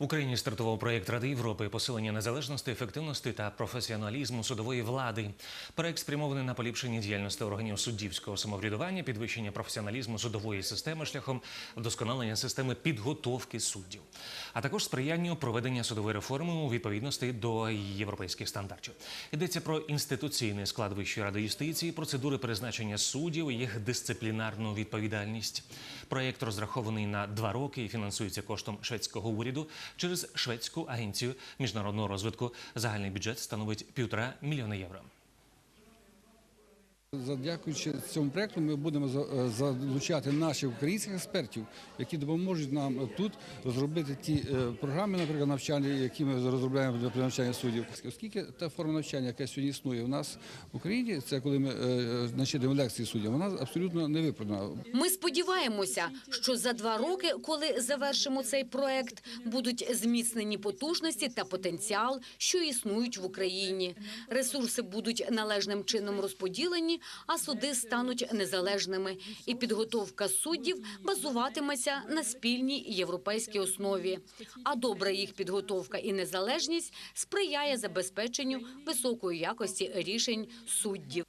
В Україні стартував проєкт Ради Європи посилення незалежності, ефективності та професіоналізму судової влади. Проєкт спрямований на поліпшення діяльності органів суддівського самоврядування, підвищення професіоналізму судової системи шляхом вдосконалення системи підготовки суддів, а також сприянню проведення судової реформи у відповідності до європейських стандартів. Йдеться про інституційний склад Вищої ради юстиції, процедури призначення суддів, їх дисциплінарну відповідальність. Проєкт розрахований на два роки і фінансується коштом шведського уряду через шведську агенцію міжнародного розвитку. Загальний бюджет становить півтора мільйона євро. Дякуючи цьому проекту, ми будемо е, залучати наших українських експертів, які допоможуть нам тут розробити ті е, програми, наприклад, навчання, які ми розробляємо для навчання суддів. Оскільки та форма навчання, яка сьогодні існує у нас в Україні, це коли ми е, начитуємо лекції суддям, вона абсолютно не виправдана. Ми сподіваємося, що за два роки, коли завершимо цей проект, будуть зміцнені потужності та потенціал, що існують в Україні. Ресурси будуть належним чином розподілені, а суди стануть незалежними. І підготовка суддів базуватиметься на спільній європейській основі. А добра їх підготовка і незалежність сприяє забезпеченню високої якості рішень суддів.